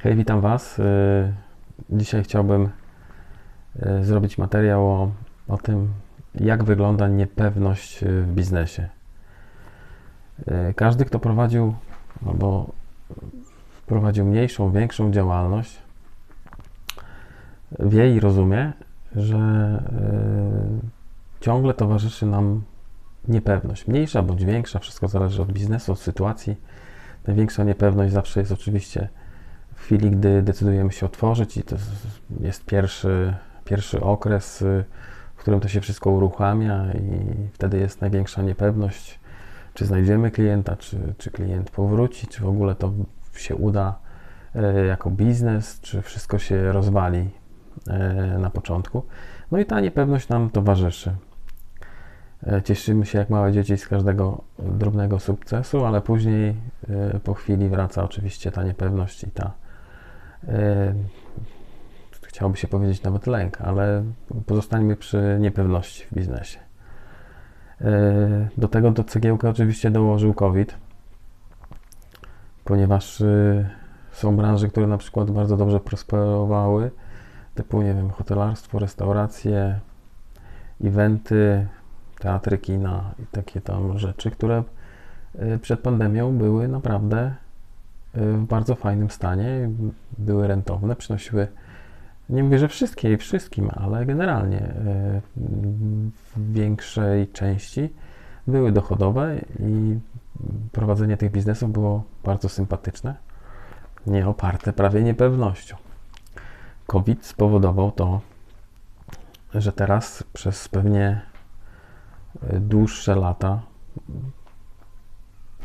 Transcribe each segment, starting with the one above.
Hej, witam Was. Y, Dzisiaj chciałbym y, zrobić materiał o, o tym, jak wygląda niepewność y, w biznesie. Każdy, kto prowadził albo prowadził mniejszą, większą działalność, wie i rozumie, że ciągle towarzyszy nam niepewność. Mniejsza bądź większa, wszystko zależy od biznesu, od sytuacji. Największa niepewność zawsze jest oczywiście w chwili, gdy decydujemy się otworzyć i to jest pierwszy, pierwszy okres, y, w którym to się wszystko uruchamia i wtedy jest największa niepewność, czy znajdziemy klienta, czy, czy klient powróci, czy w ogóle to się uda e, jako biznes, czy wszystko się rozwali e, na początku. No i ta niepewność nam towarzyszy. E, Cieszymy się jak małe dzieci z każdego drobnego sukcesu, ale później po chwili wraca oczywiście ta niepewność i ta chciałoby się powiedzieć nawet lęk, ale pozostańmy przy niepewności w biznesie. E, Do tego do cegiełkę oczywiście dołożył COVID, ponieważ e, są branże, które na przykład bardzo dobrze prosperowały, typu, nie wiem, hotelarstwo, restauracje, eventy, teatry, kina i takie tam rzeczy, które y, przed pandemią były naprawdę y, w bardzo fajnym stanie, były rentowne, przynosiły, nie mówię, że wszystkie i wszystkim, ale generalnie y, w większej części były dochodowe i prowadzenie tych biznesów było bardzo sympatyczne, nie oparte prawie niepewnością. COVID spowodował to, że teraz przez pewnie dłuższe lata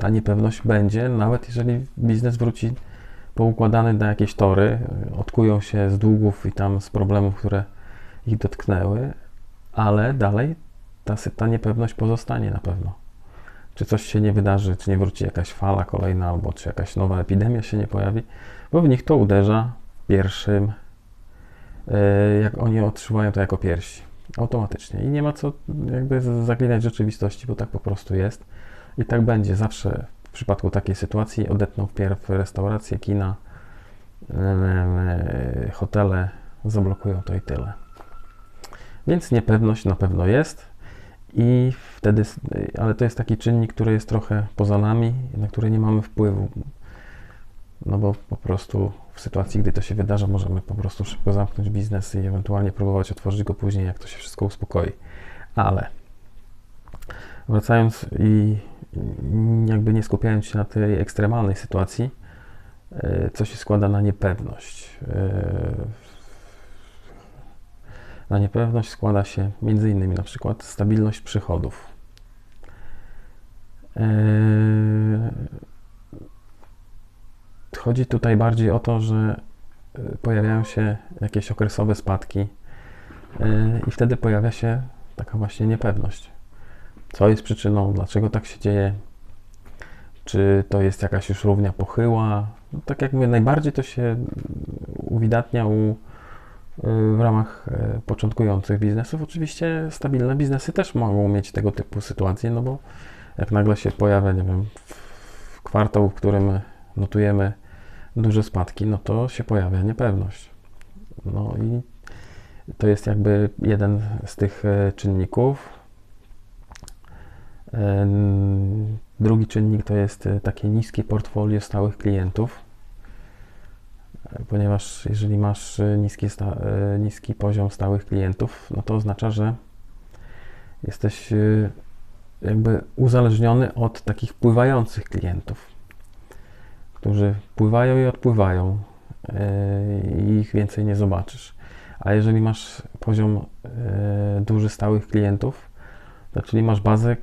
ta niepewność będzie, nawet jeżeli biznes wróci poukładany na jakieś tory, odkują się z długów i tam z problemów, które ich dotknęły, ale dalej ta, ta niepewność pozostanie na pewno. Czy coś się nie wydarzy, czy nie wróci jakaś fala kolejna, albo czy jakaś nowa epidemia się nie pojawi, bo w nich to uderza pierwszym, e, jak oni odczuwają to jako pierwsi automatycznie. I nie ma co jakby zaklinać rzeczywistości, bo tak po prostu jest. I tak będzie zawsze w przypadku takiej sytuacji. Odetną wpierw restauracje, kina, e, hotele, zablokują to i tyle. Więc niepewność na pewno jest. I wtedy, ale to jest taki czynnik, który jest trochę poza nami, na który nie mamy wpływu. No bo po prostu w sytuacji, gdy to się wydarza, możemy po prostu szybko zamknąć biznes i ewentualnie próbować otworzyć go później, jak to się wszystko uspokoi. Ale wracając i i jakby nie skupiając się na tej ekstremalnej sytuacji, e, co się składa na niepewność. E, Na niepewność składa się innymi na przykład stabilność przychodów. E, Chodzi tutaj bardziej o to, że pojawiają się jakieś okresowe spadki i wtedy pojawia się taka właśnie niepewność. Co jest przyczyną, dlaczego tak się dzieje, czy to jest jakaś już równia pochyła. No, tak jak mówię, najbardziej to się uwidatnia u, y, w ramach y, początkujących biznesów. Oczywiście stabilne biznesy też mogą mieć tego typu sytuacje, no bo jak nagle się pojawia, nie wiem, w kwartał, w którym notujemy duże spadki, no to się pojawia niepewność. No i to jest jakby jeden z tych e, czynników. Drugi czynnik to jest e, takie niskie portfolio stałych klientów, E, ponieważ jeżeli masz e, niski, niski poziom stałych klientów, no to oznacza, że jesteś jakby uzależniony od takich pływających klientów którzy pływają i odpływają i ich więcej nie zobaczysz. A jeżeli masz poziom duży stałych klientów, to czyli masz bazę,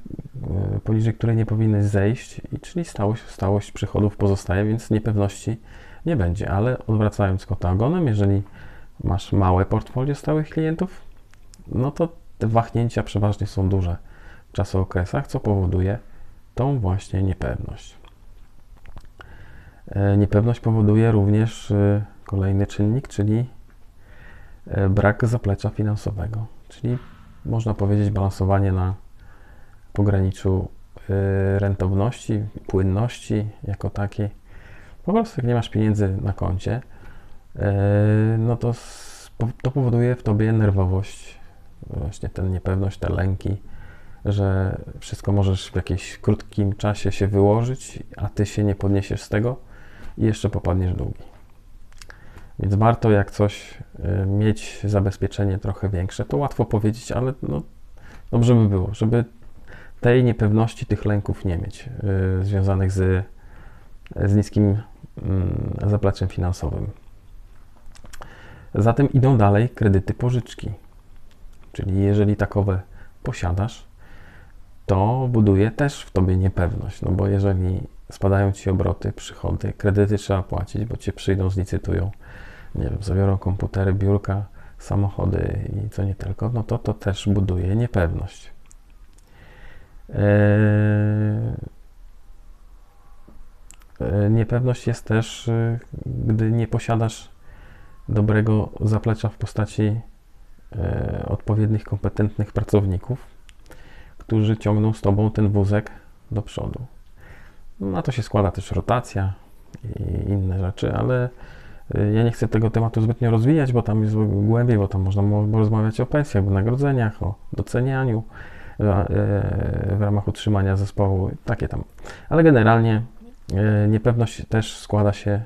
poniżej której nie powinny zejść, i czyli stałość, stałość przychodów pozostaje, więc niepewności nie będzie. Ale odwracając kota ogonem, jeżeli masz małe portfolio stałych klientów, no to te wahnięcia przeważnie są duże w czasookresach, co powoduje tą właśnie niepewność. E, Niepewność powoduje również e, kolejny czynnik, czyli e, brak zaplecza finansowego, czyli można powiedzieć balansowanie na pograniczu e, rentowności, płynności jako takiej. Po prostu jak nie masz pieniędzy na koncie, no to, to powoduje w tobie nerwowość, właśnie tę niepewność, te lęki, że wszystko możesz w jakimś krótkim czasie się wyłożyć, a ty się nie podniesiesz z tego i jeszcze popadniesz w długi. Więc warto jak coś y, mieć zabezpieczenie trochę większe. To łatwo powiedzieć, ale no, dobrze by było, żeby tej niepewności, tych lęków nie mieć yy, związanych z, z niskim yy, zapleczem finansowym. Zatem idą dalej kredyty pożyczki. Czyli jeżeli takowe posiadasz, to buduje też w tobie niepewność, no bo jeżeli spadają ci obroty, przychody, kredyty trzeba płacić, bo cię przyjdą, zlicytują, nie wiem, zabiorą komputery, biurka, samochody i co nie tylko, no to to też buduje niepewność. Eee, e, niepewność jest też, y, gdy nie posiadasz dobrego zaplecza w postaci e, odpowiednich, kompetentnych pracowników, którzy ciągną z tobą ten wózek do przodu. Na to się składa też rotacja i inne rzeczy, ale ja nie chcę tego tematu zbytnio rozwijać, bo tam jest głębiej, bo tam można rozmawiać o pensjach, wynagrodzeniach, o docenianiu e, w ramach utrzymania zespołu, takie tam. Ale generalnie e, niepewność też składa się,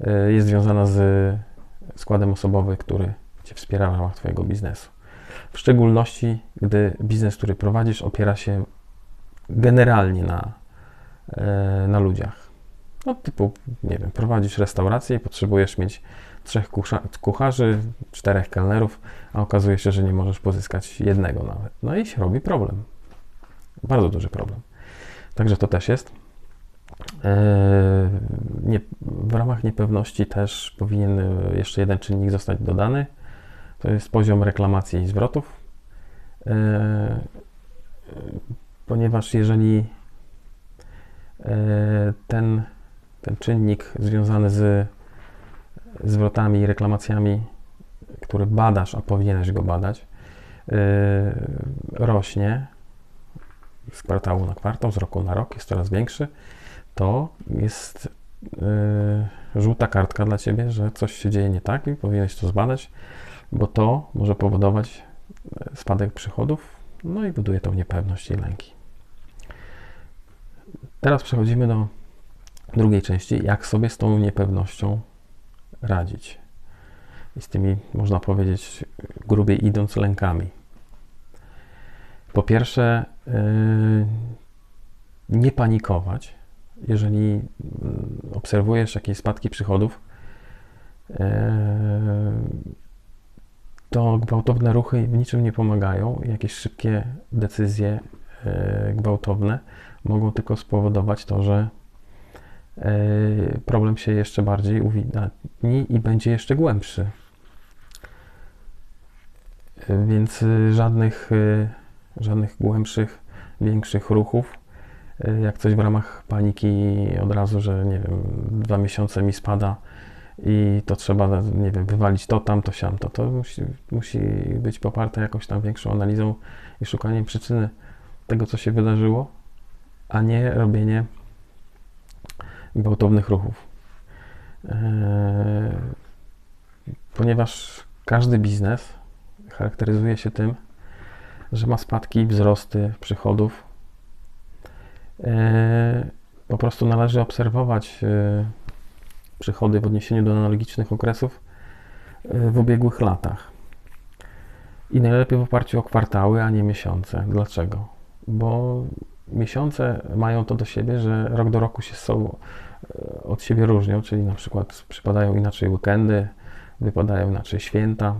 e, jest związana z składem osobowym, który Cię wspiera w ramach Twojego biznesu. W szczególności, gdy biznes, który prowadzisz, opiera się generalnie na, na ludziach. No, typu, nie wiem, prowadzisz restaurację i potrzebujesz mieć trzech kucharzy, czterech kelnerów, a okazuje się, że nie możesz pozyskać jednego nawet. No i się robi problem. Bardzo duży problem. Także to też jest. E, nie, w ramach niepewności też powinien jeszcze jeden czynnik zostać dodany. To jest poziom reklamacji i zwrotów. E, ponieważ jeżeli e, ten ten czynnik związany z zwrotami i reklamacjami, który badasz, a powinieneś go badać, yy, rośnie z kwartału na kwartał, z roku na rok, jest coraz większy, to jest yy, żółta kartka dla ciebie, że coś się dzieje nie tak i powinieneś to zbadać, bo to może powodować spadek przychodów, no i buduje tą niepewność i lęki. Teraz przechodzimy do drugiej części, jak sobie z tą niepewnością radzić. I z tymi, można powiedzieć, grubiej idąc lękami. Po pierwsze, yy, nie panikować. Jeżeli yy, obserwujesz jakieś spadki przychodów, yy, to gwałtowne ruchy w niczym nie pomagają. Jakieś szybkie decyzje gwałtowne mogą tylko spowodować to, że problem się jeszcze bardziej uwidatni i będzie jeszcze głębszy. E, więc e, żadnych, żadnych głębszych, większych ruchów. Jak coś w ramach paniki od razu, że nie wiem, dwa miesiące mi spada i to trzeba, nie wiem, wywalić to, tam, to, siam, to, to musi, musi być poparte jakąś tam większą analizą i szukaniem przyczyny tego, co się wydarzyło, a nie robienie gwałtownych ruchów. E, ponieważ każdy biznes charakteryzuje się tym, że ma spadki, wzrosty przychodów. E, po prostu należy obserwować e, przychody w odniesieniu do analogicznych okresów w ubiegłych latach. I najlepiej w oparciu o kwartały, a nie miesiące. Dlaczego? Bo miesiące mają to do siebie, że rok do roku się są od siebie różnią, czyli na przykład przypadają inaczej weekendy, wypadają inaczej święta,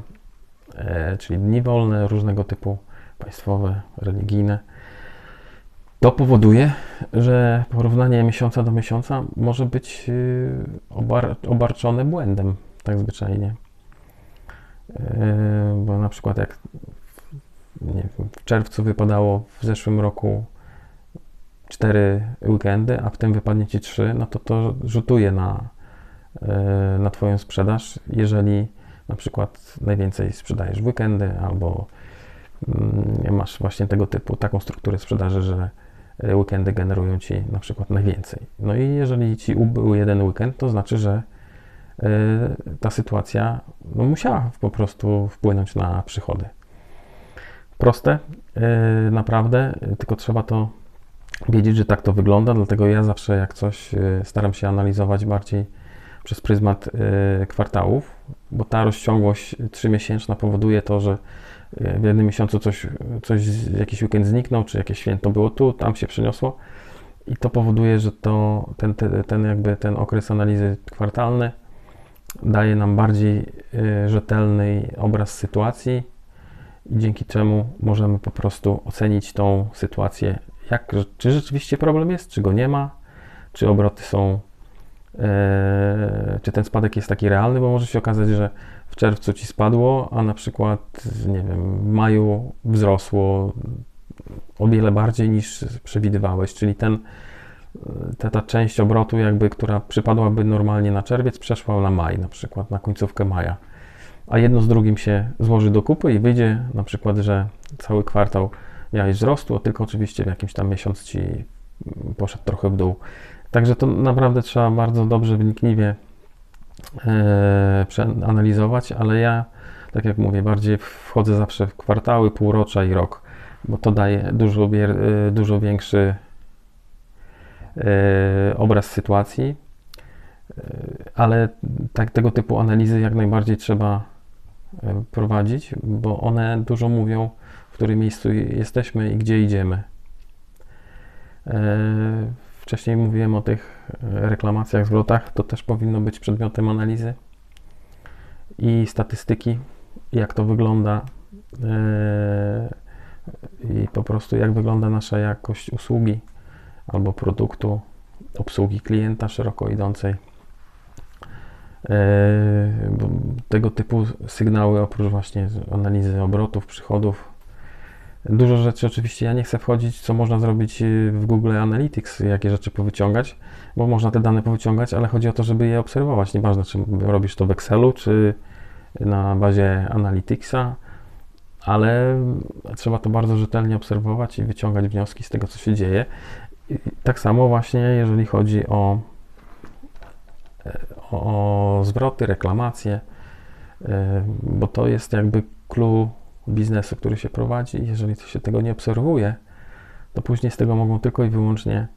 e, czyli dni wolne różnego typu, państwowe, religijne. To powoduje, że porównanie miesiąca do miesiąca może być e, obar obarczone błędem, tak zwyczajnie. Bo na przykład jak w czerwcu wypadało w zeszłym roku cztery weekendy, a w tym wypadnie Ci trzy, no to to rzutuje na, e, na Twoją sprzedaż, jeżeli na przykład najwięcej sprzedajesz w weekendy albo mm, masz właśnie tego typu, taką strukturę sprzedaży, że e, weekendy generują Ci na przykład najwięcej. No i jeżeli Ci ubył jeden weekend, to znaczy, że ta sytuacja no, musiała po prostu wpłynąć na przychody. Proste, naprawdę, tylko trzeba to wiedzieć, że tak to wygląda, dlatego ja zawsze jak coś staram się analizować bardziej przez pryzmat kwartałów, bo ta rozciągłość trzymiesięczna powoduje to, że w jednym miesiącu coś, coś, jakiś weekend zniknął, czy jakieś święto było tu, tam się przeniosło i to powoduje, że to, ten, ten, jakby ten okres analizy kwartalny daje nam bardziej y, rzetelny obraz sytuacji dzięki czemu możemy po prostu ocenić tą sytuację, jak, czy rzeczywiście problem jest, czy go nie ma, czy obroty są, e, czy ten spadek jest taki realny, bo może się okazać, że w czerwcu ci spadło, a na przykład, nie wiem, w maju wzrosło o wiele bardziej niż przewidywałeś, czyli ten, ta, ta część obrotu, jakby, która przypadłaby normalnie na czerwiec, przeszła na maj, na przykład na końcówkę maja. A jedno z drugim się złoży do kupy i wyjdzie na przykład, że cały kwartał miałeś wzrostu, tylko oczywiście w jakimś tam miesiąc ci poszedł trochę w dół. Także to naprawdę trzeba bardzo dobrze, wnikliwie e, przeanalizować, ale ja, tak jak mówię, bardziej wchodzę zawsze w kwartały, półrocza i rok, bo to daje dużo, e, dużo większy e, obraz sytuacji, ale tak, tego typu analizy jak najbardziej trzeba prowadzić, bo one dużo mówią, którym miejscu jesteśmy i gdzie idziemy. Wcześniej mówiłem o tych e, reklamacjach, zwrotach, to też powinno być przedmiotem analizy i statystyki, jak to wygląda e, i po prostu jak wygląda nasza jakość usługi albo produktu, obsługi klienta szeroko idącej. E, tego typu sygnały, oprócz właśnie analizy obrotów, przychodów, Dużo rzeczy oczywiście ja nie chcę wchodzić, co można zrobić y, w Google Analytics, jakie rzeczy powyciągać, bo można te dane powyciągać, ale chodzi o to, żeby je obserwować. Nieważne, czy robisz to w Excelu, czy na bazie Analyticsa, ale trzeba to bardzo rzetelnie obserwować i wyciągać wnioski z tego, co się dzieje. I tak samo właśnie, jeżeli chodzi o, o, o zwroty, reklamacje, y, bo to jest jakby clue biznesu, który się prowadzi. Jeżeli się tego nie obserwuje, to później z tego mogą tylko i wyłącznie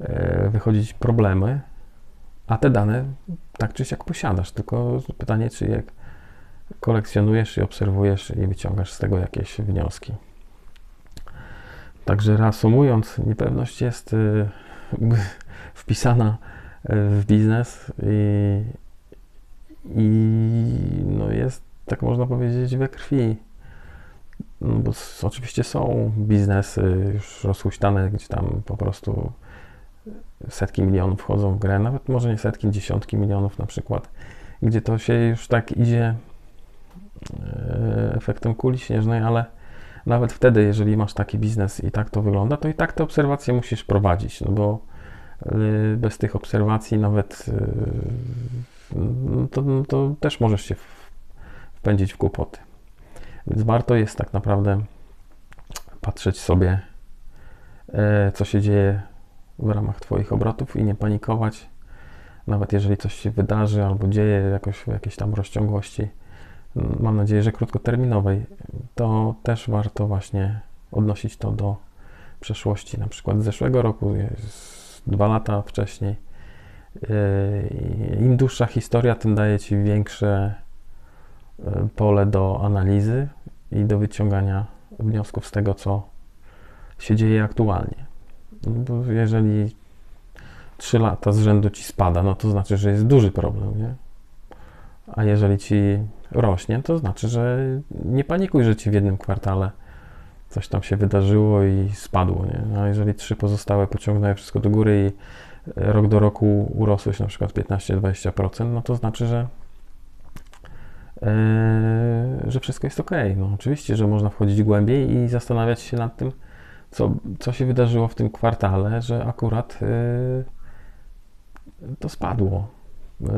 e, wychodzić problemy, a te dane tak czy siak posiadasz. Tylko pytanie, czy je kolekcjonujesz i obserwujesz i wyciągasz z tego jakieś wnioski. Także reasumując, niepewność jest e, wpisana e, w biznes i, i no jest, tak można powiedzieć, we krwi. No bo oczywiście są biznesy już rozhuśtane, gdzie tam po prostu setki milionów wchodzą w grę, nawet może nie setki, dziesiątki milionów na przykład, gdzie to się już tak idzie e, efektem kuli śnieżnej, ale nawet wtedy, jeżeli masz taki biznes i tak to wygląda, to i tak te obserwacje musisz prowadzić, no bo e, bez tych obserwacji nawet e, no to, no to też możesz się wpędzić w kłopoty. Więc warto jest tak naprawdę patrzeć sobie, e, co się dzieje w ramach Twoich obrotów i nie panikować. Nawet jeżeli coś się wydarzy albo dzieje jakoś w jakiejś tam rozciągłości, mam nadzieję, że krótkoterminowej, to też warto właśnie odnosić to do przeszłości, na przykład z zeszłego roku, dwa lata wcześniej. E, Im dłuższa historia, tym daje Ci większe pole do analizy i do wyciągania wniosków z tego, co się dzieje aktualnie. No bo jeżeli 3 lata z rzędu ci spada, no to znaczy, że jest duży problem, nie? A jeżeli ci rośnie, to znaczy, że nie panikuj, że ci w jednym kwartale coś tam się wydarzyło i spadło, nie? A jeżeli trzy pozostałe pociągnęły wszystko do góry i rok do roku urosłeś na przykład 15-20%, no to znaczy, że że wszystko jest ok. No, oczywiście, że można wchodzić głębiej i zastanawiać się nad tym, co, co się wydarzyło w tym kwartale, że akurat yy, to spadło. Yy,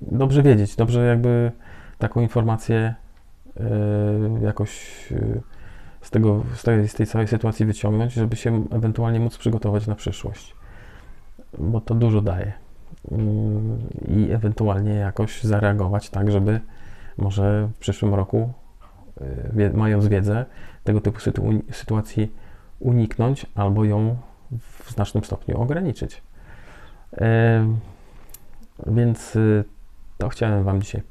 dobrze wiedzieć, dobrze jakby taką informację jakoś z, tego, z, tej, z tej całej sytuacji wyciągnąć, żeby się ewentualnie móc przygotować na przyszłość. Bo to dużo daje. mm, i ewentualnie jakoś zareagować tak, żeby może w przyszłym roku, y, mając wiedzę, tego typu sytu- sytuacji uniknąć albo ją w znacznym stopniu ograniczyć. Em, Więc y, to chciałem Wam dzisiaj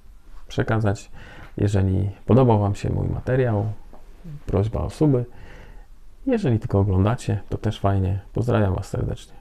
przekazać. Jeżeli podobał Wam się mój materiał, prośba o suby. Jeżeli tylko oglądacie, to też fajnie. Pozdrawiam Was serdecznie.